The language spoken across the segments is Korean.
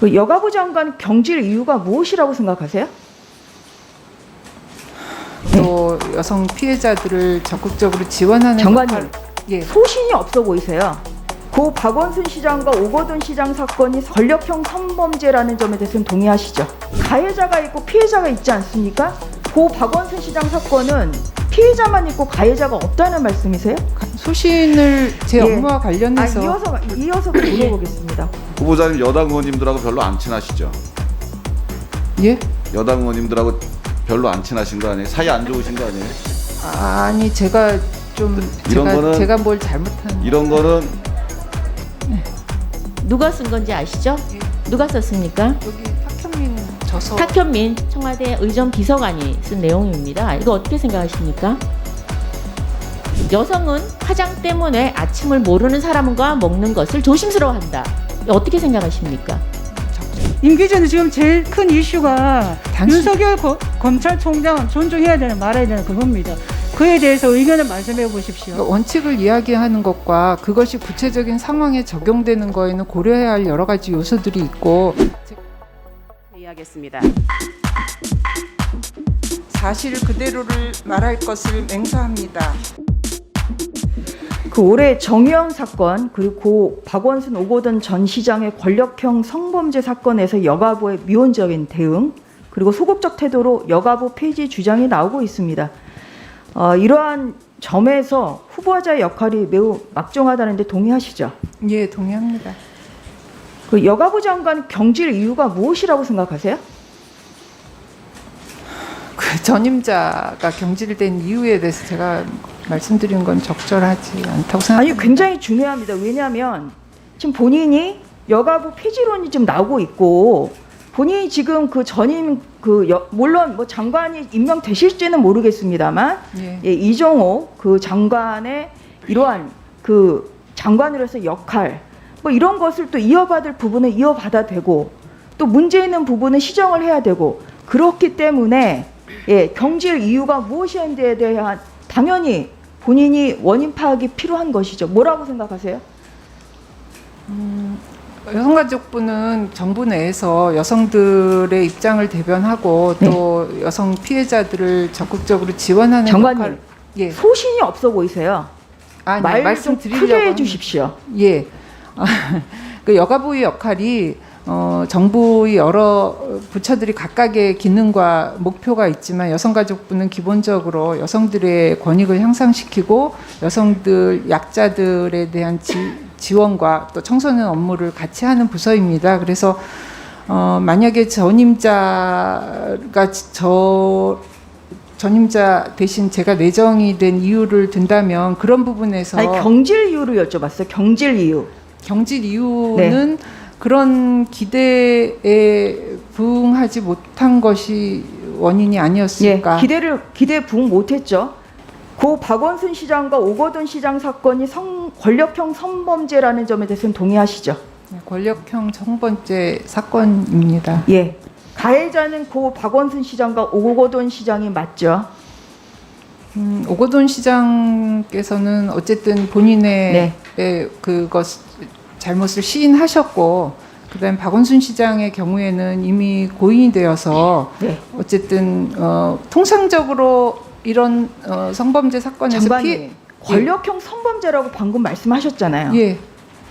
그 여가부 장관 경질 이유가 무엇이라고 생각하세요? 또 여성 피해자들을 적극적으로 지원하는 장관님. 역할- 예. 소신이 없어 보이세요. 고 박원순 시장과 오거돈 시장 사건이 권력형 성범죄라는 점에 대해서는 동의하시죠? 가해자가 있고 피해자가 있지 않습니까? 고 박원순 시장 사건은 피해자만 있고 가해자가 없다는 말씀이세요? 소신을 제 예. 업무와 아, 관련해서 이어서 이어서 물어보겠습니다. 후보자님 여당 의원님들하고 별로 안 친하시죠? 예? 여당 의원님들하고 별로 안 친하신 거 아니에요? 사이 안 좋으신 거 아니에요? 아니 제가 좀 이런 제가 거는- 제가 뭘 잘못한 이런 거는 누가 쓴 건지 아시죠? 누가 썼습니까? 여기 탁현민 저서 탁현민 청와대 의전 비서관이 쓴 내용입니다. 이거 어떻게 생각하십니까? 여성은 화장 때문에 아침을 모르는 사람과 먹는 것을 조심스러워한다. 어떻게 생각하십니까? 임기 전에 지금 제일 큰 이슈가 당신- 윤석열 거- 검찰총장 존중해야 되는 말아야 되는 그겁니다. 그에 대해서 의견을 말씀해 보십시오. 그러니까 원칙을 이야기하는 것과 그것이 구체적인 상황에 적용되는 거에는 고려해야 할 여러 가지 요소들이 있고 회의하겠습니다. 사실 그대로를 말할 것을 맹세합니다. 그 올해 정의연 사건 그리고 고 박원순 오거돈 전 시장의 권력형 성범죄 사건에서 여가부의 미온적인 대응 그리고 소극적 태도로 여가부 폐지 주장이 나오고 있습니다. 어, 이러한 점에서 후보자의 역할이 매우 막중하다는데 동의하시죠? 예 동의합니다. 그 여가부 장관 경질 이유가 무엇이라고 생각하세요? 그 전임자가 경질된 이유에 대해서 제가 말씀드린 건 적절하지 않다고 생각합니다. 아니 굉장히 중요합니다. 왜냐하면 지금 본인이 여가부 폐지론이 좀 나오고 있고 본인이 지금 그 전임 그 여- 물론 뭐 장관이 임명되실지는 모르겠습니다만 예. 예, 이종호 그 장관의 이러한 그 장관으로서 역할 뭐 이런 것을 또 이어받을 부분은 이어받아 되고 또 문제 있는 부분은 시정을 해야 되고 그렇기 때문에 예, 경질 이유가 무엇인지에 대한 당연히 본인이 원인 파악이 필요한 것이죠. 뭐라고 생각하세요? 여성가족부는 정부 내에서 여성들의 입장을 대변하고 또 여성 피해자들을 적극적으로 지원하는 장관님. 역할. 예. 소신이 없어 보이세요. 아니, 말좀 말씀 드리려고 크게 해주십시오. 예. 그 여가부의 역할이 어, 정부의 여러 부처들이 각각의 기능과 목표가 있지만 여성가족부는 기본적으로 여성들의 권익을 향상시키고 여성들 약자들에 대한 지, 지원과 또 청소년 업무를 같이 하는 부서입니다. 그래서 어, 만약에 전임자가 저 전임자 대신 제가 내정이 된 이유를 든다면 그런 부분에서 아니 경질 이유를 여쭤봤어요. 경질 이유. 경질 이유는 그런 기대에 부응하지 못한 것이 원인이 예, 아니었을까? 기대를 기대 부응 못했죠. 고 박원순 시장과 오거돈 시장 사건이 성 권력형 성범죄라는 점에 대해서는 동의하시죠? 네, 권력형 성범죄 사건입니다. 예. 가해자는 고 박원순 시장과 오거돈 시장이 맞죠? 음, 오거돈 시장께서는 어쨌든 본인의 네. 에, 그것 잘못을 시인하셨고 그다음 박원순 시장의 경우에는 이미 고인이 되어서 네. 어쨌든 어, 통상적으로 이런 어, 성범죄 사건에서 장관님, 피해 권력형 성범죄라고 방금 말씀하셨잖아요. 예.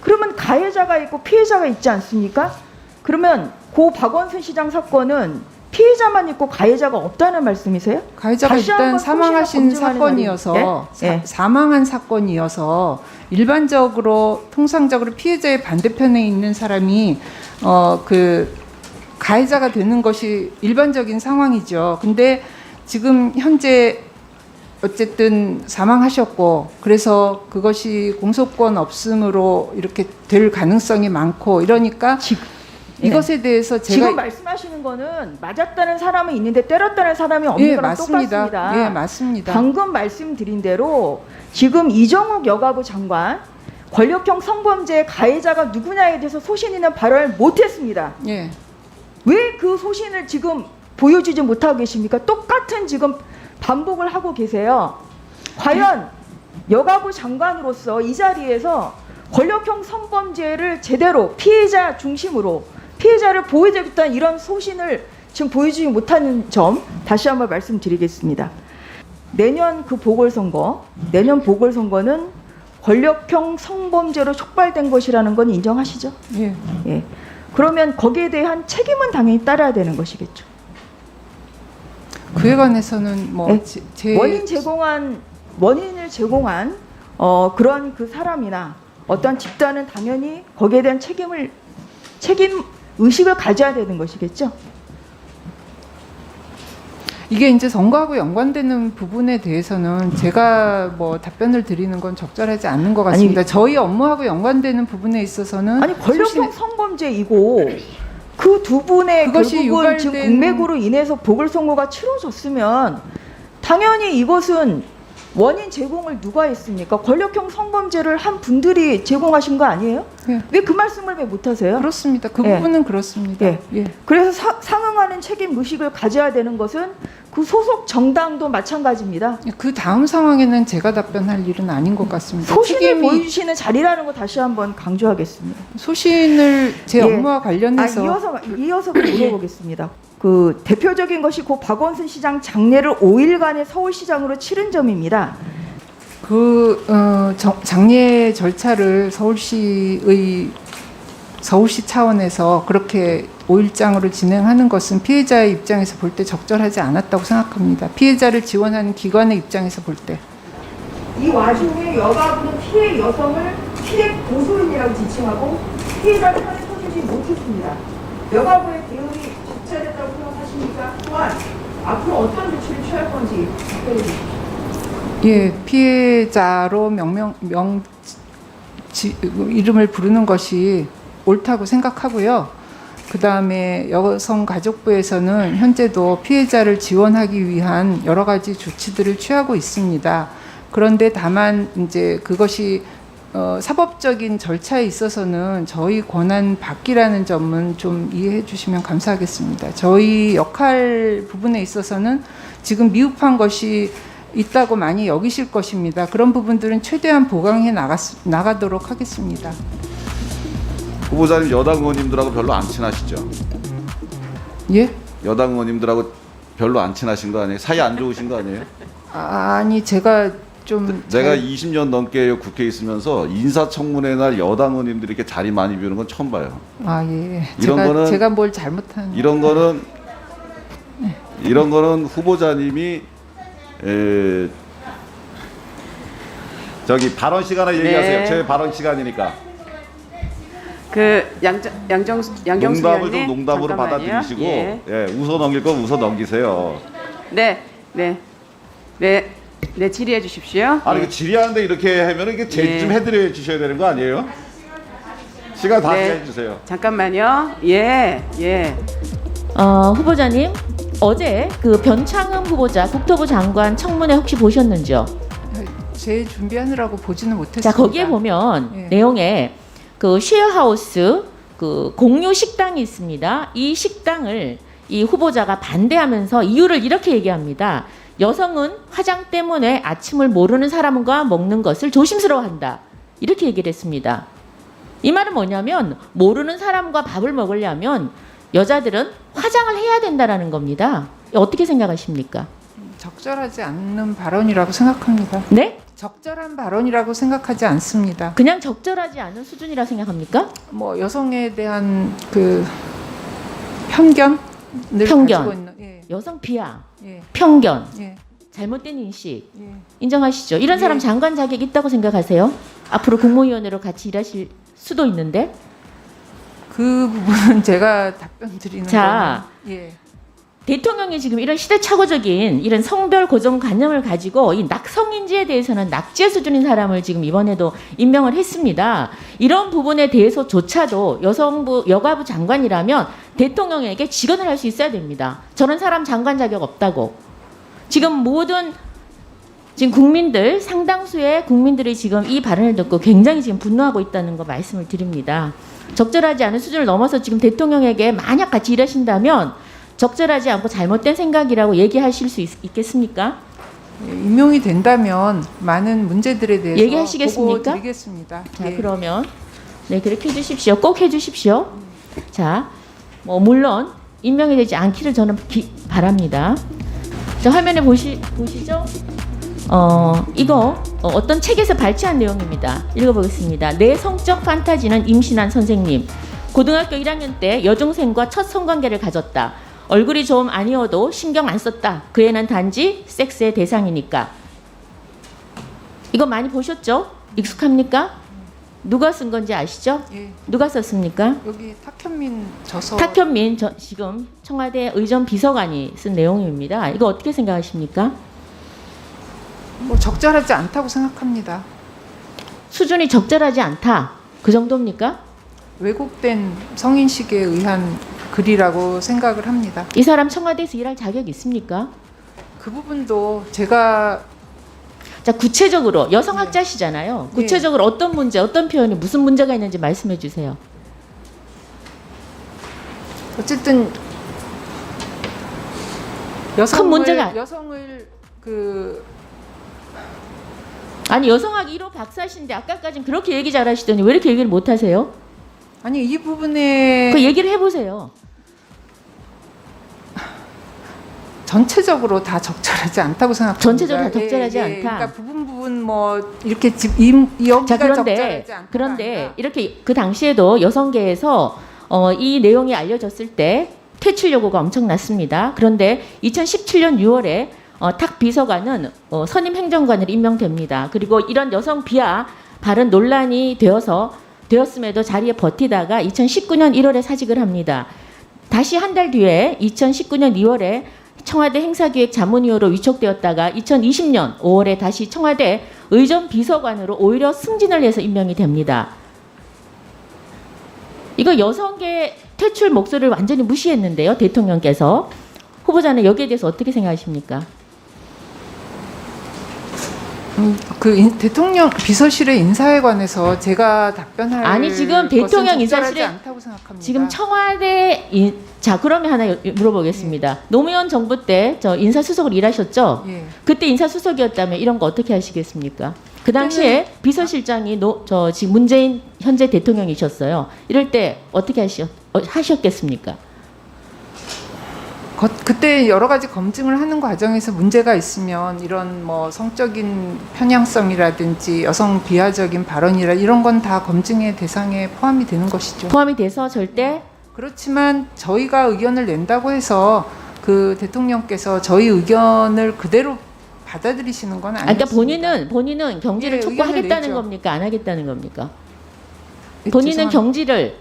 그러면 가해자가 있고 피해자가 있지 않습니까? 그러면 고 박원순 시장 사건은 피해자만 있고 가해자가 없다는 말씀이세요? 가해자가 일단 사망하신 사건이어서? 사, 예. 사 망한 사건이어서 일반적으로 통상적으로 피해자의 반대편에 있는 사람이 어 그 가해자가 되는 것이 일반적인 상황이죠. 근데 지금 현재 어쨌든 사망하셨고 그래서 그것이 공소권 없음으로 이렇게 될 가능성이 많고 이러니까 이것에 대해서 제가 지금 말씀하시는 거는 맞았다는 사람은 있는데 때렸다는 사람이 없는 예 거랑 맞습니다. 똑같습니다. 예 맞습니다. 방금 말씀드린 대로 지금 이정욱 여가부 장관 권력형 성범죄 가해자가 누구냐에 대해서 소신 있는 발언을 못했습니다. 예. 왜 그 소신을 지금 보여주지 못하고 계십니까? 똑같은 지금 반복을 하고 계세요. 과연 여가부 장관으로서 이 자리에서 권력형 성범죄를 제대로 피해자 중심으로 피해자를 보호해주겠다는 이런 소신을 지금 보여주지 못하는 점 다시 한번 말씀드리겠습니다. 내년 그 보궐선거, 내년 보궐선거는 권력형 성범죄로 촉발된 것이라는 건 인정하시죠? 예. 예. 그러면 거기에 대한 책임은 당연히 따라야 되는 것이겠죠. 그에 관해서는 뭐 네. 제, 제 원인 제공한 원인을 제공한 어, 그런 그 사람이나 어떤 집단은 당연히 거기에 대한 책임을 책임 의식을 가져야 되는 것이겠죠. 이게 이제 선거하고 연관되는 부분에 대해서는 제가 뭐 답변을 드리는 건 적절하지 않는 것 같습니다. 저희 업무하고 연관되는 부분에 있어서는 아니 권력형 소신의- 성범죄이고 그 두 분의 그것이 결국은 지금 유발된- 공맥으로 인해서 보궐선거가 치러졌으면 당연히 이것은 원인 제공을 누가 했습니까? 권력형 성범죄를 한 분들이 제공하신 거 아니에요? 예. 왜 그 말씀을 왜 못하세요? 그렇습니다. 그 예. 부분은 그렇습니다. 예. 예. 그래서 사- 상응하는 책임 의식을 가져야 되는 것은 그 소속 정당도 마찬가지입니다. 그 다음 상황에는 제가 답변할 일은 아닌 것 같습니다. 소신을 보여주시는 자리라는 거 다시 한번 강조하겠습니다. 소신을 제 예. 업무와 아, 관련해서 이어서 이어서 물어보겠습니다. 그 대표적인 것이 고 박원순 시장 장례를 5일간의 서울시장으로 치른 점입니다. 그 어, 정- 장례 절차를 서울시의 서울시 차원에서 그렇게 5일장으로 진행하는 것은 피해자의 입장에서 볼 때 적절하지 않았다고 생각합니다. 피해자를 지원하는 기관의 입장에서 볼 때. 이 와중에 여가부는 피해 여성을 피해 고소인이라고 지칭하고 피해자 편에 서주지 못했습니다. 여가부의 대응이 적절했다고 생각하십니까? 또한 앞으로 어떤 조치를 취할 건지 답변해 주십시오. 예, 피해자로 명명 명 지, 이름을 부르는 것이 옳다고 생각하고요. 그 다음에 여성가족부에서는 현재도 피해자를 지원하기 위한 여러 가지 조치들을 취하고 있습니다. 그런데 다만 이제 그것이 어, 사법적인 절차에 있어서는 저희 권한 밖이라는 점은 좀 이해해 주시면 감사하겠습니다. 저희 역할 부분에 있어서는 지금 미흡한 것이 있다고 많이 여기실 것입니다. 그런 부분들은 최대한 보강해 나갔, 나가도록 하겠습니다. 후보자님 여당 의원님들하고 별로 안 친하시죠? 예? 여당 의원님들하고 별로 안 친하신 거 아니에요? 사이 안 좋으신 거 아니에요? 아니 제가 좀 내가 잘- 20년 넘게 국회에 있으면서 인사청문회 날 여당 의원님들이 이렇게 자리 많이 비우는 건 처음 봐요. 아 예. 이런 제가 거는- 제가 뭘 잘못한 이런 거는 이런 거는 후보자님이 에, 저기 발언 시간에 얘기하세요. 네. 제 발언 시간이니까 그 양정 양정 양경수 농담을 좀 농담으로 잠깐만요. 받아들이시고 예. 예, 웃어 넘길 건 웃어 넘기세요. 네, 네, 네, 네 질의해 주십시오. 아니 예. 그 질의하는데 이렇게 하면 이게 제지 예. 좀 해드려 주셔야 되는 거 아니에요? 시간 다 네. 해주세요. 잠깐만요. 예, 예. 어, 후보자님 어제 그 변창흠 후보자 국토부 장관 청문회 혹시 보셨는지요? 제 준비하느라고 보지는 못했습니다. 자 거기에 보면 예. 내용에 그 쉐어하우스 그 공유 식당이 있습니다. 이 식당을 이 후보자가 반대하면서 이유를 이렇게 얘기합니다. 여성은 화장 때문에 아침을 모르는 사람과 먹는 것을 조심스러워한다. 이렇게 얘기를 했습니다. 이 말은 뭐냐면 모르는 사람과 밥을 먹으려면 여자들은 화장을 해야 된다라는 겁니다. 어떻게 생각하십니까? 적절하지 않는 발언이라고 생각합니다. 네? 적절한 발언이라고 생각하지 않습니다. 그냥 적절하지 않은 수준이라 생각합니까? 뭐 여성에 대한 그 편견을 편견. 가지고 있는 예, 여성 비하, 예, 편견, 예, 잘못된 인식 예. 인정하시죠? 이런 사람 예. 장관 자격 있다고 생각하세요? 앞으로 국무위원으로 같이 일하실 수도 있는데 그 부분은 제가 답변 드리는 자. 거는 예. 대통령이 지금 이런 시대착오적인 이런 성별 고정관념을 가지고 이 낙성인지에 대해서는 낙제 수준인 사람을 지금 이번에도 임명을 했습니다. 이런 부분에 대해서조차도 여성부 여가부 장관이라면 대통령에게 직언을 할 수 있어야 됩니다. 저런 사람 장관 자격 없다고. 지금 모든 지금 국민들 상당수의 국민들이 지금 이 발언을 듣고 굉장히 지금 분노하고 있다는 거 말씀을 드립니다. 적절하지 않은 수준을 넘어서 지금 대통령에게 만약 같이 일하신다면 적절하지 않고 잘못된 생각이라고 얘기하실 수 있, 겠습니까 예, 임용이 된다면 많은 문제들에 대해서 얘기하시겠습니까? 드리겠습니다. 자 예. 그러면 네 그렇게 해주십시오. 꼭 해주십시오. 자 뭐 물론 임명이 되지 않기를 저는 기- 바랍니다. 자 화면에 보시 보시죠. 어 이거 어, 어떤 책에서 발췌한 내용입니다. 읽어보겠습니다. 내 성적 판타지는 임신한 선생님. 고등학교 1학년 때 여중생과 첫 성관계를 가졌다. 얼굴이 좀 아니어도 신경 안 썼다. 그 애는 단지 섹스의 대상이니까. 이거 많이 보셨죠? 익숙합니까? 누가 쓴 건지 아시죠? 예. 누가 썼습니까? 여기 탁현민 저서 탁현민 저, 지금 청와대 의전 비서관이 쓴 내용입니다. 이거 어떻게 생각하십니까? 뭐 적절하지 않다고 생각합니다. 수준이 적절하지 않다. 그 정도입니까? 왜곡된 성인식에 의한 글이라고 생각을 합니다. 이 사람 청와대에서 일할 자격 있습니까? 그 부분도 제가 자 구체적으로 여성학자시잖아요. 네. 구체적으로 어떤 문제, 어떤 표현이 무슨 문제가 있는지 말씀해 주세요. 어쨌든 여성을 문제가- 여성을 그 아니 여성학 1호 박사신데 아까까진 그렇게 얘기 잘하시더니 왜 이렇게 얘기를 못 하세요? 아니 이 부분에 그 얘기를 해보세요. 전체적으로 다 적절하지 않다고 생각합니다. 전체적으로 다 적절하지 않다. 그러니까 부분 부분 뭐 이렇게 집 임, 여기가 자 그런데 적절하지 않다. 그런데 이렇게 그 당시에도 여성계에서 어, 이 내용이 알려졌을 때 퇴출 요구가 엄청났습니다. 그런데 2017년 6월에 어, 탁 비서관은 어, 선임 행정관으로 임명됩니다. 그리고 이런 여성 비하 발언 논란이 되어서 되었음에도 자리에 버티다가 2019년 1월에 사직을 합니다. 다시 한 달 뒤에 2019년 2월에 청와대 행사기획 자문위원으로 위촉되었다가 2020년 5월에 다시 청와대 의전 비서관으로 오히려 승진을 해서 임명이 됩니다. 이거 여성계 퇴출 목소리를 완전히 무시했는데요, 대통령께서. 후보자는 여기에 대해서 어떻게 생각하십니까? 음, 그 인- 대통령 비서실의 인사에 관해서 제가 답변할 아니, 지금 대통령 인사실에-. 지금 청와대 인, 자 그러면 하나 여- 물어보겠습니다. 노무현 정부 때 저 인사수석을 일하셨죠? 예. 그때 인사수석이었다면 이런 거 어떻게 하시겠습니까? 그 당시에 비서실장이 노, 저 지금 문재인 현재 대통령이셨어요. 이럴 때 어떻게 하시, 어, 하셨겠습니까? 거- 그때 여러 가지 검증을 하는 과정에서 문제가 있으면 이런 뭐 성적인 편향성이라든지 여성 비하적인 발언이라 이런 건 다 검증의 대상에 포함이 되는 것이죠. 포함이 돼서 절대 그렇지만 저희가 의견을 낸다고 해서 그 대통령께서 저희 의견을 그대로 받아들이시는 건 아, 아니죠. 그러니까 본인은 본인은 경지를 예, 촉구하겠다는 의견을. 겁니까? 안 하겠다는 겁니까? 예, 본인은 죄송합니다. 경지를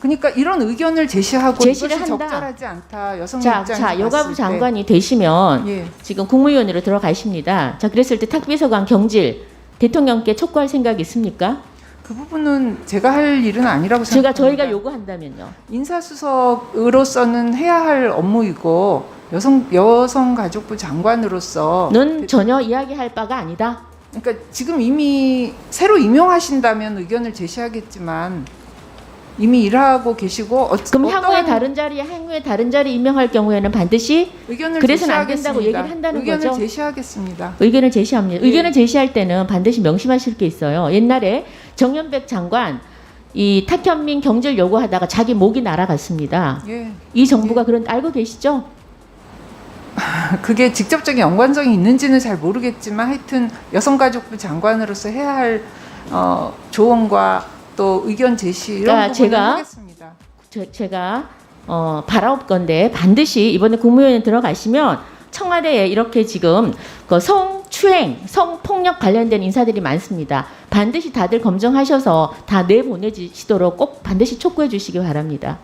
그러니까 이런 의견을 제시하고 제시를 한다. 적절하지 않다. 여성 자, 자 여가부. 장관이 되시면 예. 지금 국무위원으로 들어가십니다. 자, 그랬을 때 탁비서관 경질 대통령께 촉구할 생각이 있습니까? 그 부분은 제가 할 일은 아니라고 제가 생각합니다. 저희가 요구한다면요. 인사수석으로서는 해야 할 업무이고 여성 여성가족부 장관으로서 는 전혀 이야기할 바가 아니다. 그러니까 지금 이미 새로 임용하신다면 의견을 제시하겠지만 이미 일하고 계시고 어, 그럼 향후에 다른 자리에 향후에 다른 자리 임명할 경우에는 반드시 의견을 그래서는 안 제시하겠습니다. 된다고 얘기를 한다는 의견을 거죠? 제시하겠습니다. 의견을 제시합니다. 예. 의견을 제시할 때는 반드시 명심하실 게 있어요. 옛날에 정연백 장관 이 탁현민 경질 요구하다가 자기 목이 날아갔습니다. 예. 이 정부가 그런 알고 계시죠? 그게 직접적인 연관성이 있는지는 잘 모르겠지만 하여튼 여성가족부 장관으로서 해야 할 어, 조언과 또 의견 제시 이런 그러니까 부분을 제가 하겠습니다. 제, 제가 어, 바라옵건데 반드시 이번에 국무위원회 들어가시면 청와대에 이렇게 지금 그 성추행, 성폭력 관련된 인사들이 많습니다. 반드시 다들 검증하셔서 다 내보내주시도록 꼭 반드시 촉구해 주시기 바랍니다.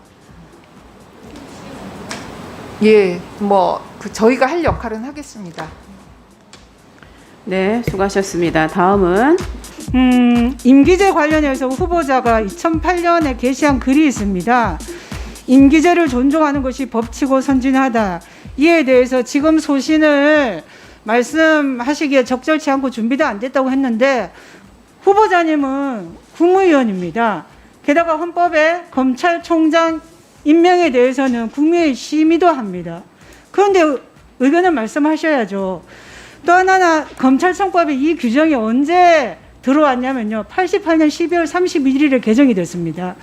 예, 뭐 그 저희가 할 역할은 하겠습니다. 네, 수고하셨습니다. 다음은 음, 임기제 관련해서 후보자가 2008년에 게시한 글이 있습니다. 임기제를 존중하는 것이 법치고 선진하다. 이에 대해서 지금 소신을 말씀하시기에 적절치 않고 준비도 안 됐다고 했는데 후보자님은 국무위원입니다. 게다가 헌법에 검찰총장 임명에 대해서는 국민의 심의도 합니다. 그런데 의견을 말씀하셔야죠. 또 하나는 검찰청법에 이 규정이 언제 들어왔냐면요. 88년 12월 31일에 개정이 됐습니다.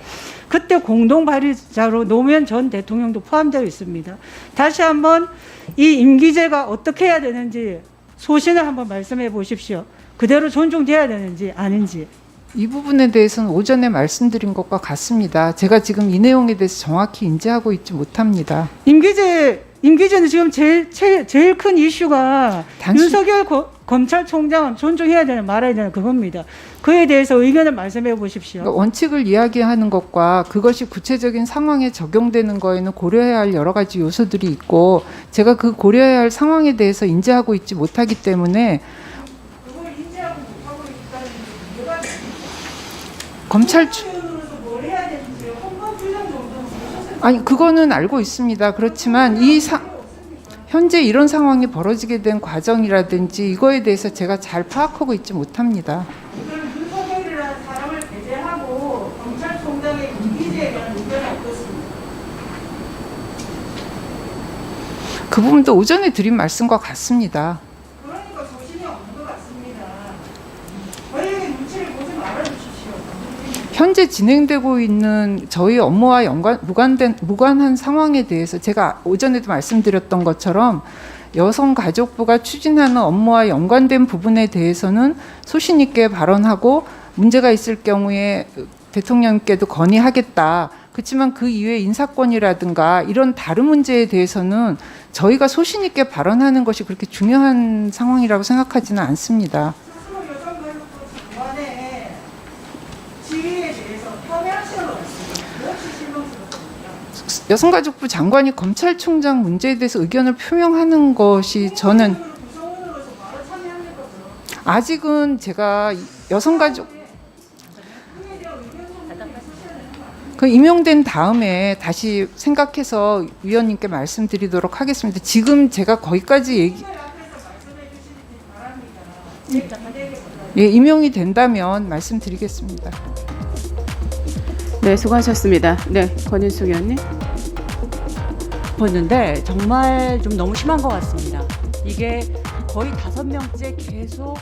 그때 공동 발의자로 노무현 전 대통령도 포함되어 있습니다. 다시 한번 이 임기제가 어떻게 해야 되는지 소신을 한번 말씀해 보십시오. 그대로 존중돼야 되는지 아닌지. 이 부분에 대해서는 오전에 말씀드린 것과 같습니다. 제가 지금 이 내용에 대해서 정확히 인지하고 있지 못합니다. 임기제 임기제는 지금 제일 제일, 제일 큰 이슈가 단순- 윤석열 고- 검찰총장은 존중해야 되는 말아야 되는 그겁니다. 그에 대해서 의견을 말씀해 보십시오. 그러니까 원칙을 이야기하는 것과 그것이 구체적인 상황에 적용되는 거에는 고려해야 할 여러 가지 요소들이 있고 제가 그 고려해야 할 상황에 대해서 인지하고 있지 못하기 때문에 검찰 주- 아니 그거는 알고 있습니다. 그렇지만 이 사, 현재 이런 상황이 벌어지게 된 과정이라든지 이거에 대해서 제가 잘 파악하고 있지 못합니다. 그럼 윤석열이라는 사람을 배제하고 검찰총장의 임기제에 대한 의견은 어떻습니까? 그 부분도 오전에 드린 말씀과 같습니다. 그러니까 조심이 없는 것 같습니다. 권력의 눈치를 보지 말아주십시오. 현재 진행되고 있는 저희 업무와 연관 무관된 무관한 상황에 대해서 제가 오전에도 말씀드렸던 것처럼 여성가족부가 추진하는 업무와 연관된 부분에 대해서는 소신 있게 발언하고 문제가 있을 경우에 대통령께도 건의하겠다. 그렇지만 그 이외 인사권이라든가 이런 다른 문제에 대해서는 저희가 소신 있게 발언하는 것이 그렇게 중요한 상황이라고 생각하지는 않습니다. 스스로 여성가족부 장관의 지위에 대해서 폄훼하시는 것 같습니다. 무엇이 실망스럽습니까? 여성가족부 장관이 검찰총장 문제에 대해서 의견을 표명하는 것이 저는. 아직은 제가 여성가족 그 임용된 다음에 다시 생각해서 위원님께 말씀드리도록 하겠습니다. 지금 제가 거기까지 얘기 예, 임용이 된다면 말씀드리겠습니다. 네, 수고하셨습니다. 네, 권윤숙 의원님. 싶었는데 정말 좀 너무 심한 것 같습니다. 이게 거의 다섯 명째 계속